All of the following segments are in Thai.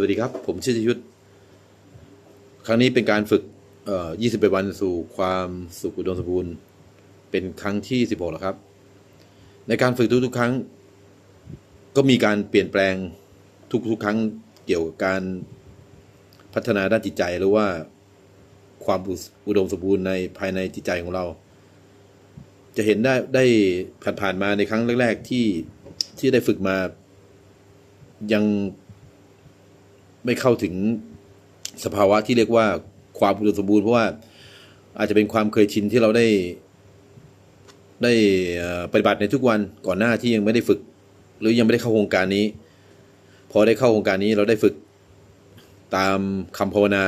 สวัสดีครับ ผมชื่อชยุทธครั้งนี้เป็นการฝึกเอ่อ21 วันสู่ความสุขอุดมสมบูรณ์ เป็นครั้งที่ 16 แล้วครับ ในการฝึกทุกๆ ครั้ง ก็มีการเปลี่ยนแปลงทุกๆ ครั้งเกี่ยวกับการพัฒนาด้านจิตใจหรือว่าความอุดมสมบูรณ์ในภายในจิตใจของเรา จะเห็นได้ได้ผ่านๆมาในครั้งแรก ๆที่ที่ได้ฝึกมายัง ไม่เข้าถึงสภาวะที่เรียกว่าความอุดมสมบูรณ์เพราะว่าอาจจะเป็นความเคยชินที่เราได้ได้ปฏิบัติในทุกวันก่อนหน้าที่ยังไม่ได้ฝึก หรือยังไม่ได้เข้าโครงการนี้ พอได้เข้าโครงการนี้เราได้ฝึกตามคำภาวนา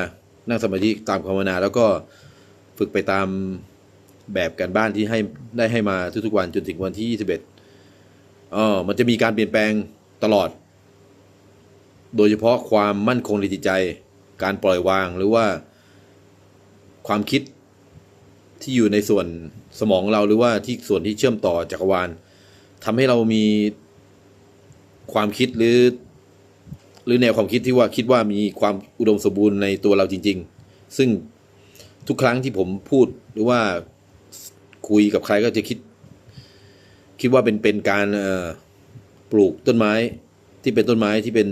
นั่งสมาธิตามคำภาวนา แล้วก็ฝึกไปตามแบบการบ้านที่ให้ได้ให้มาทุกๆวันจนถึงวันที่ 21อ๋อมันจะมีการเปลี่ยนแปลงตลอด โดยเฉพาะความมั่นคงในจิตใจ การปล่อยวางหรือว่า ความคิดที่อยู่ในส่วนสมองเราหรือว่าที่ส่วนที่เชื่อมต่อจักรวาลทำให้เรามีความคิดหรือ หรือแนวความคิดที่ว่าคิดว่ามีความอุดมสมบูรณ์ในตัวเราจริง ๆ ซึ่งทุกครั้งที่ผมพูดหรือว่าคุยกับใครก็จะคิด คิดว่าเป็นเป็นการปลูกต้นไม้ที่เป็นต้นไม้ที่เป็น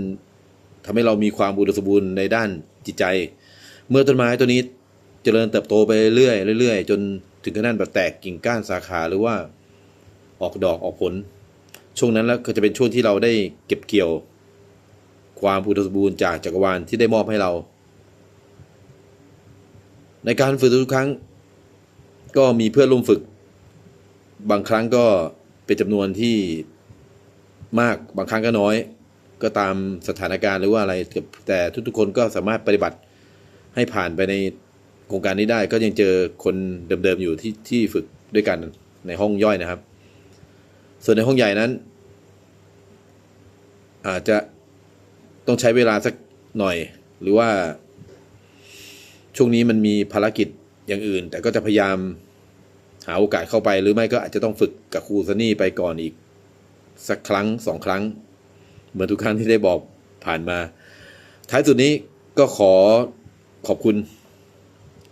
ทำให้เรามีความอุดมสมบูรณ์ในด้านจิตใจ เมื่อต้นไม้ตัวนี้เจริญเติบโตไปเรื่อยๆเรื่อยจนถึงขนาดแบบแตกกิ่งก้านสาขาหรือว่าออกดอกออกผล ช่วงนั้นแล้วก็จะเป็นช่วงที่เราได้เก็บเกี่ยว ความอุดมสมบูรณ์จากจักรวาลที่ได้มอบให้เรา ในการฝึกทุกครั้ง ก็มีเพื่อนร่วมฝึก บางครั้งก็เป็นจำนวนที่มากบางครั้งก็น้อย ก็ตามสถานการณ์หรือว่าอะไรแต่ทุกๆคนก็สามารถปฏิบัติให้ผ่านไปในโครงการนี้ได้ก็ยังเจอคนเดิมๆอยู่ที่ที่ฝึกด้วยกันในห้องย่อยนะครับ ส่วนในห้องใหญ่นั้น อาจจะต้องใช้เวลาสักหน่อย หรือว่า ช่วงนี้มันมีภารกิจอย่างอื่น แต่ก็จะพยายามหาโอกาสเข้าไป หรือไม่ก็อาจจะต้องฝึกกับครูซันนี่ไปก่อนอีก สักครั้งสองครั้ง เหมือนทุกครั้งที่ได้บอกผ่านมา ท้ายสุดนี้ก็ขอขอบคุณ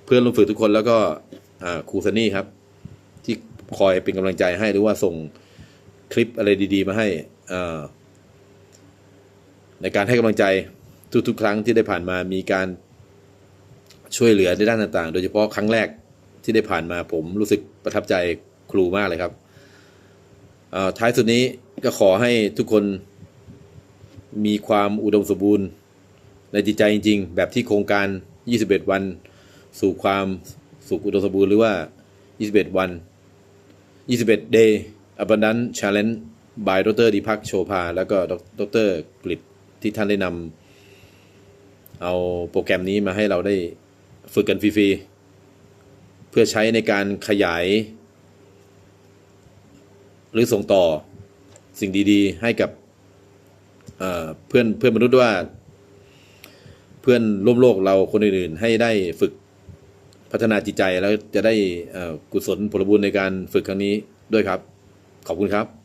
เพื่อนร่วมฝึกทุกคนแล้วก็ครูซันนี่ครับ ที่คอยเป็นกำลังใจให้หรือว่าส่งคลิปอะไรดี ๆ มาให้ในการให้กำลังใจทุกๆ ครั้งที่ได้ผ่านมามีการช่วยเหลือในด้านต่างๆ โดยเฉพาะครั้งแรกที่ได้ผ่านมาผมรู้สึกประทับใจครูมากเลยครับท้ายสุดนี้ก็ขอให้ทุกคน มีความอุดมสมบูรณ์ ในจิตใจจริง ๆ แบบที่โครงการ 21 วัน สู่ความสุขอุดมสมบูรณ์หรือว่า 21 วัน 21 day abundant challenge by ดรดิพักโชภา แล้วก็ดรกฤษที่ท่านได้นำเอาโปรแกรมนี้มาให้เราได้ฝึกกันฟรีๆ เพื่อใช้ในการขยาย หรือส่งต่อสิ่งดีๆ ให้กับ เพื่อนเพื่อนมนุษย์ว่า เพื่อนร่วมโลกเราคนอื่นๆ ให้ได้ฝึกพัฒนาจิตใจแล้วจะได้กุศลผลบุญในการฝึกครั้งนี้ด้วยครับ ขอบคุณครับ